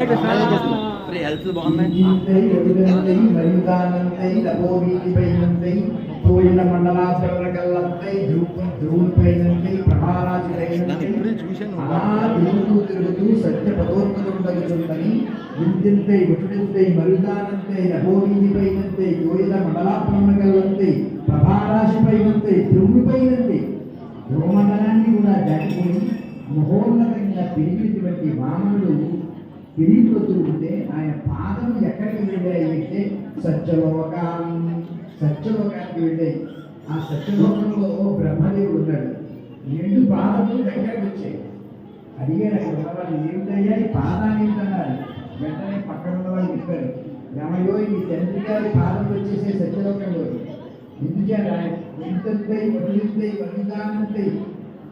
Health బాగున్నాయి మండలాచరణకల్లంతై ధ్రువులపైనంతై దాన్ని తిరుగుతూ తిరుగుతూ సత్య పదోన్నతుండగుచుందని విద్యంతై విటుడింతై మరుదానంతై నభోవీధిపైనంతై కోయిల మండలాపరణకల్లంతై ప్రభారాశిపైనంతై ధ్రువమండలాన్ని కూడా మహోన్నతంగా పెరిగినటువంటి వామనుడు పెరిగిపోతూ ఉంటే ఆయన పాదం ఎక్కడికి వెళ్ళాయి అంటే సత్యలోకం సత్యలోకానికి వెళ్ళాయి. ఆ సత్యలోకంలో బ్రహ్మదేవుడు ఉన్నాడు. రెండు పాదములు దగ్గరకు వచ్చాయి. అడిగాడు అక్కడ ఉన్నవాళ్ళు ఏమిటయ్యా ఈ పాదాన్ని ఏంటన్నారు వెంటనే పక్కన ఉన్న వాళ్ళు చెప్పారు ఏమయ్యో ఈ తండ్రి గారి పాదం వచ్చేసే సత్యలోకంలో. ఎందుచేత ఎంతంతై వదిలింతై వదిదానంతై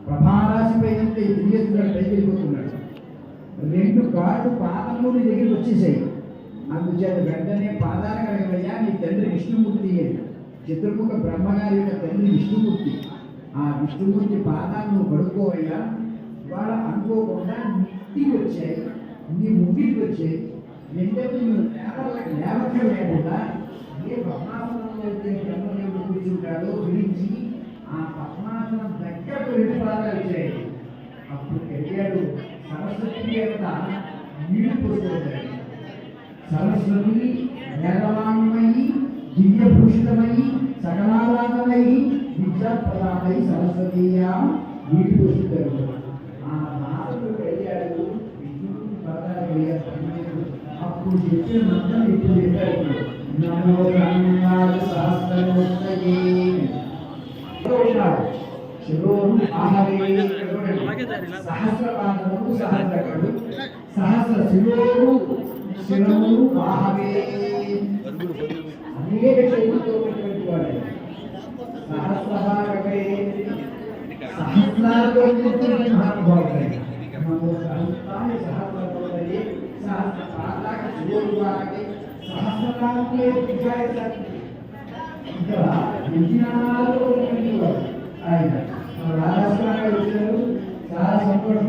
ప్రభారాశిపైనంతై తిరిగేస్తున్నాడు పైకి వెళ్ళిపోతున్నాడు. కాళ్ళు పాదములు నీ దగ్గరికి వచ్చేసాయి. అందుచేత వెంటనే పాదాల కడగలయ్యా నీ తండ్రి విష్ణుమూర్తి చిత్రకూట బ్రహ్మగారి యొక్క తండ్రి విష్ణుమూర్తి. ఆ విష్ణుమూర్తి పాదాలు నువ్వు కడుక్కోవయ్యా వాళ్ళ అనుకోకుండా ఇంటికి వచ్చాయి నీ ముగ్గికి వచ్చాయి. ఎందుకంటే నువ్వు లేవలకి లేవక లేకుండా ఏ పద్మాసనంలో అయితే బ్రహ్మదేవుడు కూర్చుంటాడో గురించి ఆ పద్మాసనం దగ్గరకు రెండు పాదాలు వచ్చాయి అప్పుడు అడిగాడు సరస్వతి దేవత నీళ్ళు పోసుకుంటాడు సరస్వతి వేదవాంగ్మయి దివ్యభూషితమయి సకలారాధమయి విద్యాప్రదామై సరస్వతీయా నీటి పోసుకుంటాడు ఆ నారదుడు అడిగాడు విష్ణువుకి పదాలు వేయాలి అప్పుడు చెప్పిన మంత్రం ఇప్పుడు చెప్పాడు నమో బ్రహ్మాడు సహస్రమూర్తయే. ఉన్నాడు శిరోను ఆహవే సహస్రపాదము సహస్రకడు. సహస్ర శిరోను శిరము వాహవే. అనేక చేతులతో ఉన్నటువంటి వాడే సహస్రహారకే సహస్రాలతో ఉన్నటువంటి మహానుభావుడే నమో సహస్రాయ సహస్రపదయే సహస్రపాదాక శిరోరువాకే సహస్రనామకే విజయ సత్య ఇక్కడ విజ్ఞానాలు ఉన్నటువంటి వాడు ఆయన మన రాధాస్వామి వచ్చారు. చాలా సంతోషం.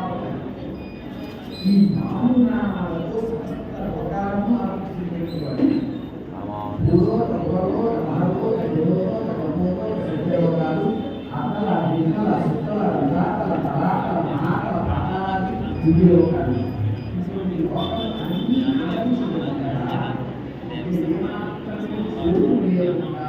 ఈ నాలుగు నామాలతో ప్రకారము ఆలోచించేవాడు. భూలో, తత్వలో, మహలో, జలో, తమోలో, సత్యలోకాలు, అతల, వికల, సుత్తల, విరాటల, తరాటల, మహాటల, పాతాళాది, దివ్యలోకాలు. ఇటువంటి లోకాలు అన్నీ ఆలోచించుకుంటారా? ఇది ఏమాత్రం చూడు లేకుండా,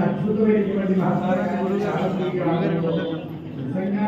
అద్భుతమైనటువంటి మహాత్మాగారు చాలా నిజంగా